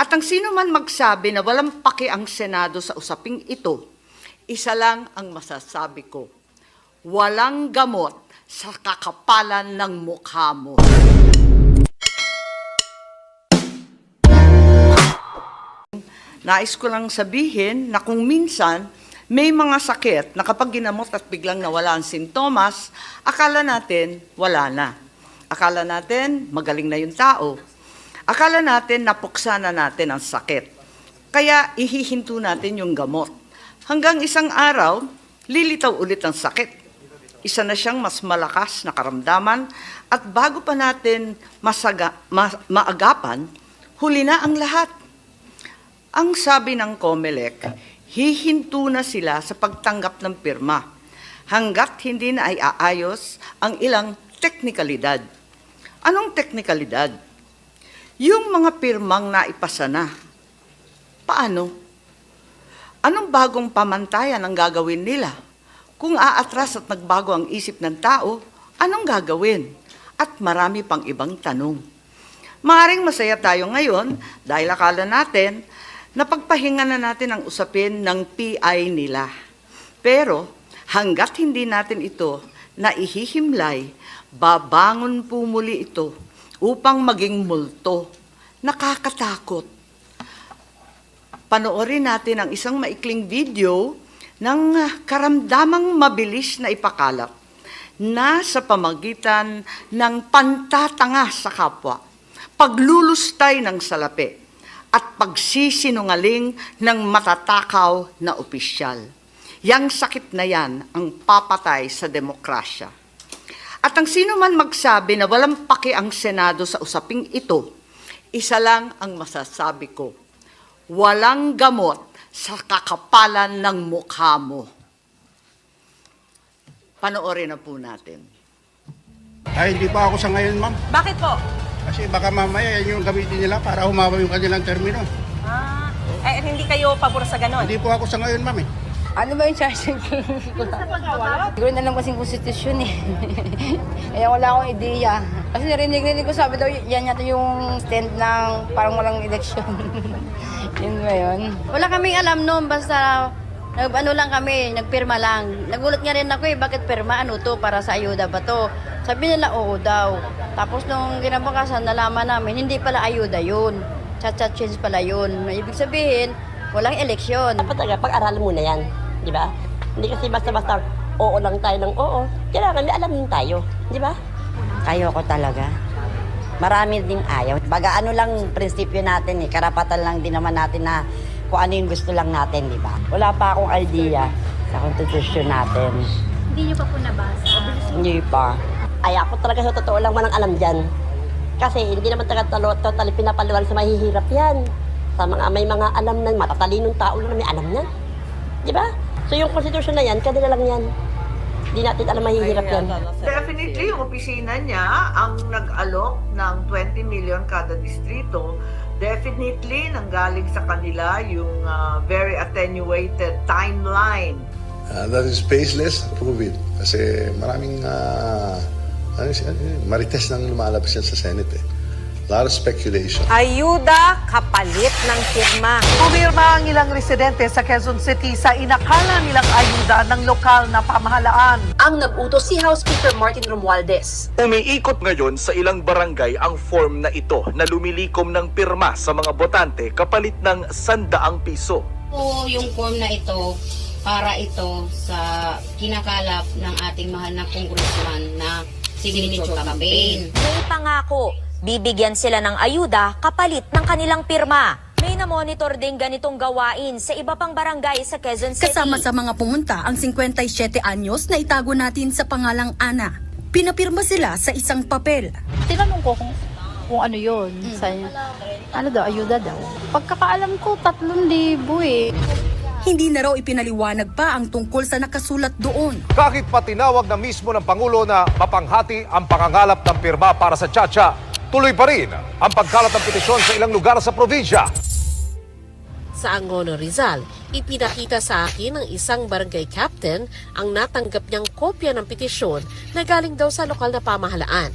At ang sino man magsabi na walang paki ang Senado sa usaping ito, isa lang ang masasabi ko, walang gamot sa kakapalan ng mukha mo. Nais ko lang sabihin na kung minsan may mga sakit na kapag ginamot at biglang nawala ang sintomas, akala natin wala na. Akala natin magaling na yung tao. Akala natin napuksa na natin ang sakit. Kaya ihihinto natin yung gamot. Hanggang isang araw, lilitaw ulit ang sakit. Isa na siyang mas malakas na karamdaman at bago pa natin masaga, ma- maagapan, huli na ang lahat. Ang sabi ng COMELEC, hihinto na sila sa pagtanggap ng pirma hanggat hindi na ay aayos ang ilang teknikalidad. Anong teknikalidad? Yung mga pirmang naipasa na. Paano? Anong bagong pamantayan ang gagawin nila? Kung aatras at nagbago ang isip ng tao, anong gagawin? At marami pang ibang tanong. Maaring masaya tayo ngayon dahil akala natin na pagpahinga na natin ang usapin ng PI nila. Pero hanggat hindi natin ito na ihihimlay, babangon po muli ito upang maging multo. Nakakatakot. Panoorin natin ang isang maikling video ng karamdamang mabilis na ipakalat na sa pamagitan ng pantatanga sa kapwa, paglulustay ng salapi, at pagsisinungaling ng matatakaw na opisyal. Yang sakit na yan ang papatay sa demokrasya. At ang sino man magsabi na walang paki ang Senado sa usaping ito, isa lang ang masasabi ko, walang gamot sa kakapalan ng mukha mo. Panoorin na po natin. Ay, hindi pa ako sa ngayon, ma'am. Bakit po? Kasi baka mamaya yan yung gamitin nila para humaba yung kanilang termino. Ah, eh, hindi kayo pabor sa ganon? Hindi po ako sa ngayon, ma'am eh. Ano ba yung charging Siguro na lang kasing konstitusyon eh. Kaya wala akong ideya. Kasi narinig-rinig ko sabi daw, yan yata yung stand ng parang walang eleksyon. yun ba yun? Wala kaming alam noon, basta nag, ano lang kami, nagpirma lang. Nagulat nga rin ako eh, bakit pirma? Ano to? Para sa ayuda ba to? Sabi nila, oo daw. Tapos nung ginabukasan, nalaman namin, hindi pala ayuda yun. Chat-chat change pala yun. Ibig sabihin, walang eleksyon. Dapat talaga pag-aralan muna yan, di ba? Hindi kasi basta-basta oo lang tayo ng oo. Kailangan may alam din tayo, di ba? Ayoko talaga. Marami ding ayaw. Baga ano lang prinsipyo natin eh. Karapatan lang din naman natin na kung ano yung gusto lang natin, di ba? Wala pa akong idea sa konstitusyon natin. Hindi niyo pa po nabasa. Hindi pa. Ay ako talaga sa totoo lang walang alam dyan. Kasi hindi naman talaga talo, totally pinapaluan sa mahihirap yan. Sa mga may mga alam na, matatalinong tao lang na may alam yan. Di ba? So yung konstitusyon na yan, kanila lang yan. Hindi natin alam mahihirap yan. Definitely, yung opisina niya ang nag-alok ng 20 million kada distrito. Definitely, nanggaling sa kanila yung uh, very attenuated timeline. Uh, that is baseless, prove it. Kasi maraming uh, ano, marites nang lumalabas yan sa Senate eh. A lot of speculation. Ayuda kapalit ng pirma. Pumirma ang ilang residente sa Quezon City sa inakala nilang ayuda ng lokal na pamahalaan. ang nag-utos si House Speaker Martin Romualdez. Umiikot ngayon sa ilang barangay ang form na ito na lumilikom ng pirma sa mga botante kapalit ng sandaang piso. Po yung form na ito para ito sa kinakalap ng ating mahal na congressman na signature campaign. May pangako, bibigyan sila ng ayuda kapalit ng kanilang pirma. May na-monitor din ganitong gawain sa iba pang barangay sa Quezon City. Kasama sa mga pumunta ang 57 anyos na itago natin sa pangalang Ana. Pinapirma sila sa isang papel. Tinanong ko kung, kung ano yun. Sa, ano daw, ayuda daw. Pagkakaalam ko, tatlong libo eh. Hindi na raw ipinaliwanag pa ang tungkol sa nakasulat doon. Kahit pa tinawag na mismo ng Pangulo na mapanghati ang pangangalap ng pirma para sa Chacha, tuloy pa rin ang pagkalat ng petisyon sa ilang lugar sa probinsya. Sa Angono Rizal, ipinakita sa akin ng isang barangay captain ang natanggap niyang kopya ng petisyon na galing daw sa lokal na pamahalaan.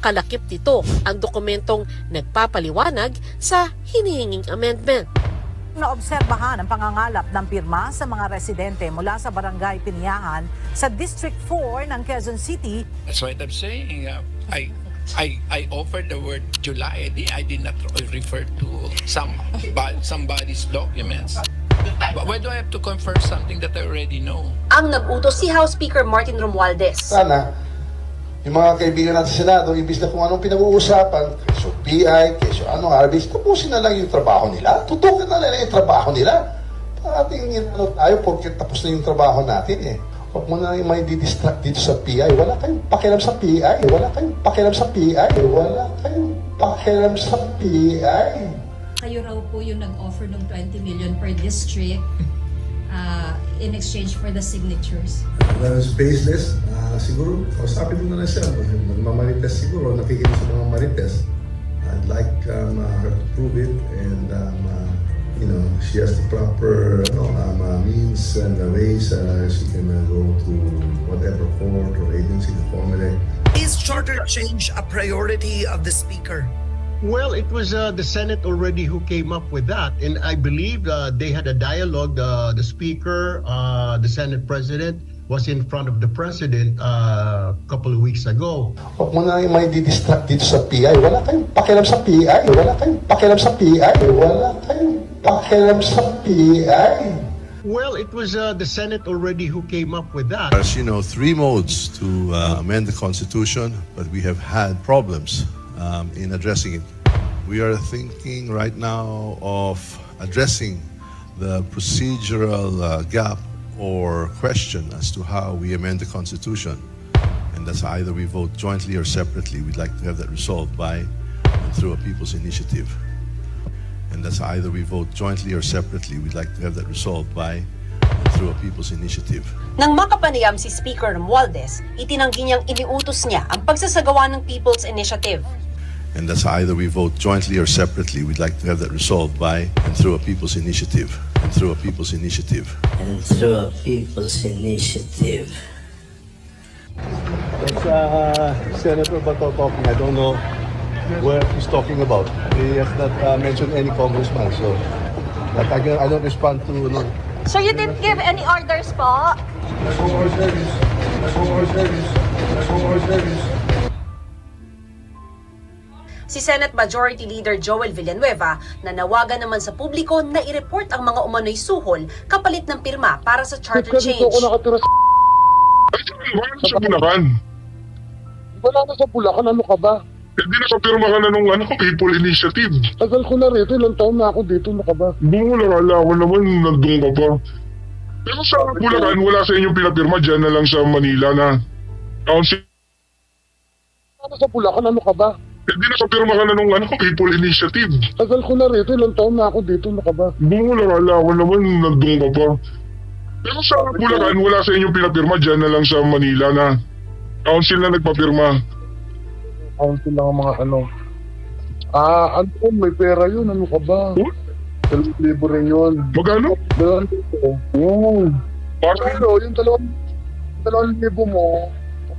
Kalakip nito ang dokumentong nagpapaliwanag sa hinihinging amendment. Naobserbahan ang pangangalap ng pirma sa mga residente mula sa Barangay Piniahan sa District 4 ng Quezon City That's what I'm saying. Uh, I I I offered the word July. I did, I did not refer to some somebody's documents. But why do I have to confirm something that I already know? Ang nag-utos si House Speaker Martin Romualdez. Sana, yung mga kaibigan natin sa Senado, imbis na kung anong pinag-uusapan, keso PI, keso ano, RBs, tapusin na lang yung trabaho nila. Tutukin na lang yung trabaho nila. Parating yung ano tayo, porque tapos na yung trabaho natin eh. Huwag mo na yung may didistract dito sa PI. Wala kayong pakialam sa PI. Wala kayong pakialam sa PI. Wala kayong pakialam sa PI. Kayo raw po yung nag-offer ng 20 million per district uh, in exchange for the signatures. Well, it's baseless. Ah, siguro, kausapin mo na lang siya. Nagmamarites siguro, nakikinig sa mga marites. I'd like um, uh, her to prove it and um, uh, you know, she has the proper ano, um, uh, means and uh, ways uh, she can uh, go to whatever court or agency to formulate. Is charter change a priority of the Speaker? Well, it was uh, the Senate already who came up with that, and I believe uh, they had a dialogue. Uh, the Speaker, uh, the Senate President, was in front of the President uh, a couple of weeks ago. Huwag mo na yung may didistract dito sa PI. Wala kayong pakialam sa PI. Wala kayong pakialam sa PI. Wala kayong pakialam sa PI. Well, it was uh, the Senate already who came up with that. As you know, three modes to uh, amend the Constitution, but we have had problems um, in addressing it. We are thinking right now of addressing the procedural uh, gap or question as to how we amend the Constitution. And that's either we vote jointly or separately. We'd like to have that resolved by and through a people's initiative. And that's either we vote jointly or separately. We'd like to have that resolved by through a people's initiative. Nang makapanayam si Speaker Romualdez, itinanggi niyang iniutos niya ang pagsasagawa ng People's Initiative. And that's either we vote jointly or separately. We'd like to have that resolved by and through a people's initiative. And through a people's initiative. And through a people's initiative. It's uh, Senator Bato talking. I don't know where he's talking about. He has not uh, mentioned any congressman, so but I, can, I don't respond to no. So you didn't give any orders po? Si Senate Majority Leader Joel Villanueva nanawagan naman sa publiko na i-report ang mga umano'y suhol kapalit ng pirma para sa charter change. nakatira sa... Wala sa Bulacan. Wala na sa Bulacan, ano ka ba? Hindi nakapirma ka na nung ano, People Initiative. Tagal ko na rito, ilang taon na ako dito, ano ka ba? Bumula ka ako naman, nandun ka pa. Pero sa Bulacan, wala sa inyong pinapirma, dyan na lang sa Manila na council. Ano sa Bulacan, ano ka ba? Hindi nakapirma ka na nung ano, People Initiative. Tagal ko na rito, ilang taon na ako dito, ano ka ba? Bumula ka ako naman, nandun ka pa. Pero sa Bulacan, wala sa inyong pinapirma, dyan na lang sa Manila na council na nagpapirma. Council lang ang mga ano. Ah, ano, may pera yun, ano ka ba? Dalawang libo rin yun. Magkano? Dalawang libo. Oo. Pero yung dalawang, dalawang libo mo,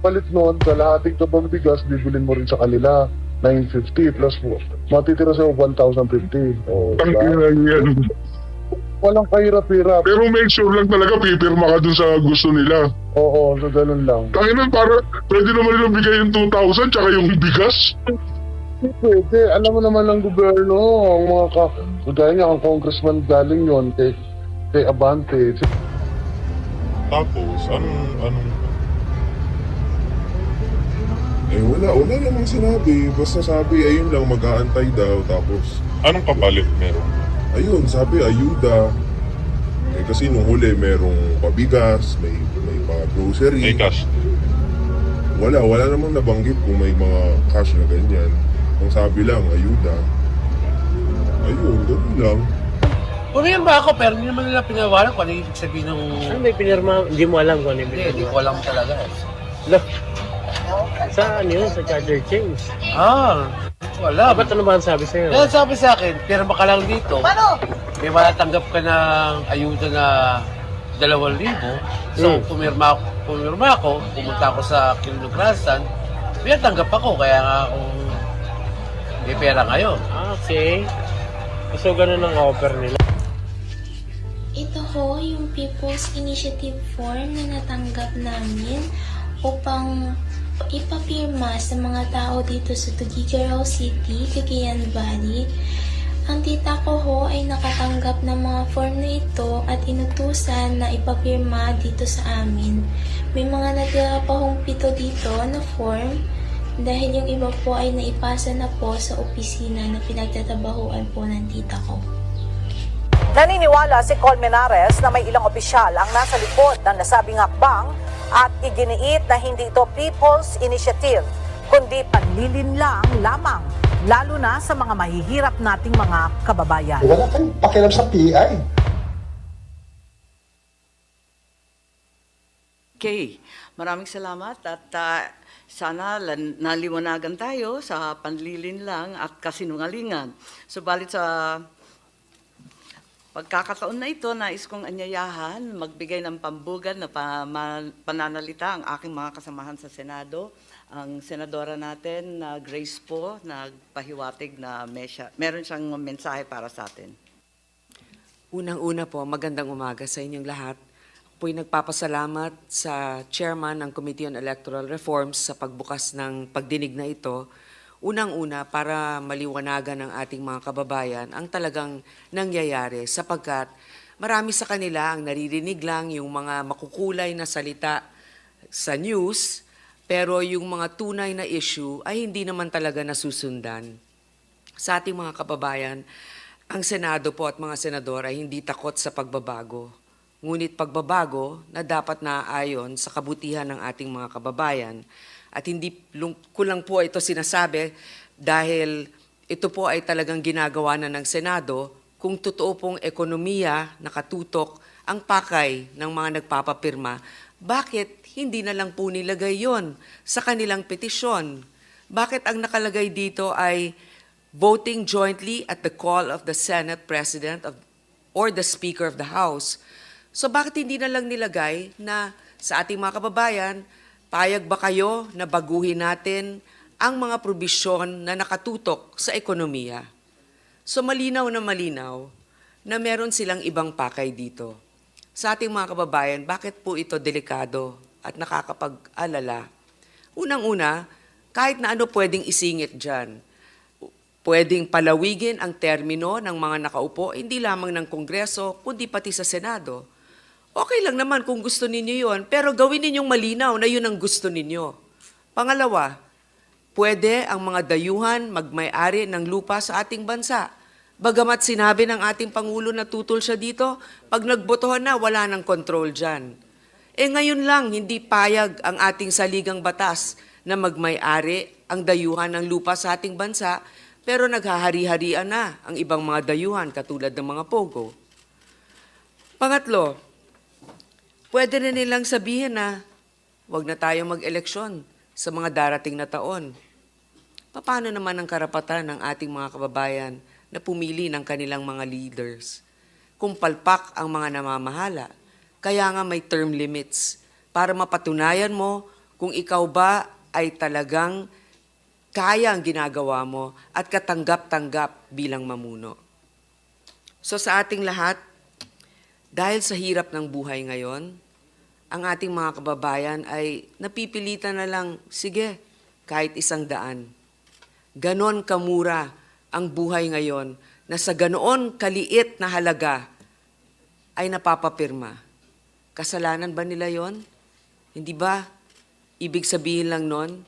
palit nun, sa lahating tabang bigas, bibilin mo rin sa kanila. 950 plus mo. Matitira sa'yo 1,050. Oh, yan. Walang kahirap-hirap. Pero make sure lang talaga pipirma ka dun sa gusto nila. Oo, so ganun lang. Kaya para pwede naman nilang bigay yung 2,000 tsaka yung bigas. Pwede. Alam mo naman ng gobyerno, ang mga ka... Kagaya niya, ang congressman galing yon kay, kay Abante. Tapos, anong, anong... Eh, wala, wala namang sinabi. Basta sabi, ayun lang, mag-aantay daw. Tapos, anong kapalit meron? Ayun, sabi, ayuda. Eh, kasi nung huli, merong pabigas, may, may mga grocery. May cash? Wala, wala namang nabanggit kung may mga cash na ganyan. Ang sabi lang, ayuda. Ayun, ganun lang. Pumayan ba ako pero hindi naman nila pinawalan kung ano yung ibig sabihin ng... Ano may pinirma? Hindi mo alam kung ano yung Hindi, hindi ko alam talaga eh. Look, sa ano yun? Sa charger change. Ah, wala. Ba't ano ba ang sabi sa'yo? Kaya sabi sa akin, pirma ka lang dito. Paano? May matatanggap ka ng ayuda na dalawang libo. So, Hmm. pumirma, pumirma ako, pumunta ako sa Kinunugrasan, Pinatanggap ako, kaya nga ako may pera ngayon. Ah, okay. So, ganun ang offer nila. Ito ho yung People's Initiative form na natanggap namin upang ipapirma sa mga tao dito sa Tuguegarao City, Cagayan Valley. Ang tita ko ho ay nakatanggap ng mga form na ito at inutusan na ipapirma dito sa amin. May mga natira pa hong pito dito na form dahil yung iba po ay naipasa na po sa opisina na pinagtatabahuan po ng tita ko. Naniniwala si Colmenares na may ilang opisyal ang nasa likod ng nasabing hakbang at iginiit na hindi ito People's Initiative, kundi panlilinlang lamang, lalo na sa mga mahihirap nating mga kababayan. Wala kayong pakialam sa PI. Okay, maraming salamat at ah, sana naliwanagan tayo sa panlilinlang at kasinungalingan. Subalit sa pagkakataon na ito, nais kong anyayahan, magbigay ng pambugan na pananalita ang aking mga kasamahan sa Senado. Ang senadora natin, na Grace po, nagpahiwatig na mesya, meron siyang mensahe para sa atin. Unang-una po, magandang umaga sa inyong lahat. Ako po'y nagpapasalamat sa chairman ng Committee on Electoral Reforms sa pagbukas ng pagdinig na ito. Unang-una, para maliwanagan ng ating mga kababayan ang talagang nangyayari sapagkat marami sa kanila ang naririnig lang yung mga makukulay na salita sa news, pero yung mga tunay na issue ay hindi naman talaga nasusundan. Sa ating mga kababayan, ang Senado po at mga senador ay hindi takot sa pagbabago. Ngunit pagbabago na dapat na ayon sa kabutihan ng ating mga kababayan. At hindi lung- ko lang po ito sinasabi dahil ito po ay talagang ginagawa na ng Senado kung totoo pong ekonomiya nakatutok ang pakay ng mga nagpapapirma. Bakit hindi na lang po nilagay yon sa kanilang petisyon? Bakit ang nakalagay dito ay voting jointly at the call of the Senate President of, or the Speaker of the House. So bakit hindi na lang nilagay na sa ating mga kababayan, payag ba kayo na baguhin natin ang mga probisyon na nakatutok sa ekonomiya? So malinaw na malinaw na meron silang ibang pakay dito. Sa ating mga kababayan, bakit po ito delikado at nakakapag-alala? Unang-una, kahit na ano pwedeng isingit dyan pwedeng palawigin ang termino ng mga nakaupo, hindi lamang ng Kongreso, kundi pati sa Senado. Okay lang naman kung gusto ninyo yon, pero gawin ninyong malinaw na yun ang gusto ninyo. Pangalawa, pwede ang mga dayuhan magmay-ari ng lupa sa ating bansa. Bagamat sinabi ng ating Pangulo na tutol siya dito, pag nagbotohan na, wala nang control dyan. Eh ngayon lang, hindi payag ang ating saligang batas na magmay-ari ang dayuhan ng lupa sa ating bansa, pero naghahari-harian na ang ibang mga dayuhan katulad ng mga pogo. Pangatlo, pwede na nilang sabihin na huwag na tayo mag-eleksyon sa mga darating na taon. Paano naman ang karapatan ng ating mga kababayan na pumili ng kanilang mga leaders? Kung palpak ang mga namamahala, kaya nga may term limits para mapatunayan mo kung ikaw ba ay talagang kaya ang ginagawa mo at katanggap-tanggap bilang mamuno. So sa ating lahat, dahil sa hirap ng buhay ngayon, ang ating mga kababayan ay napipilitan na lang, sige, kahit isang daan. Ganon kamura ang buhay ngayon na sa ganoon kaliit na halaga ay napapapirma. Kasalanan ba nila yon? Hindi ba? Ibig sabihin lang nun,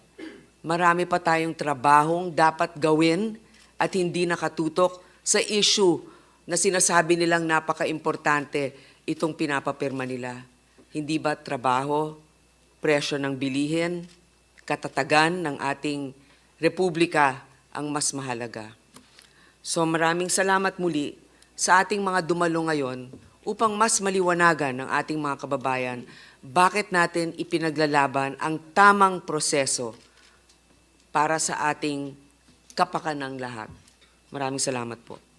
marami pa tayong trabahong dapat gawin at hindi nakatutok sa issue na sinasabi nilang napaka-importante itong pinapapirma nila. Hindi ba trabaho, presyo ng bilihin, katatagan ng ating republika ang mas mahalaga. So maraming salamat muli sa ating mga dumalo ngayon upang mas maliwanagan ng ating mga kababayan bakit natin ipinaglalaban ang tamang proseso para sa ating kapakanang lahat. Maraming salamat po.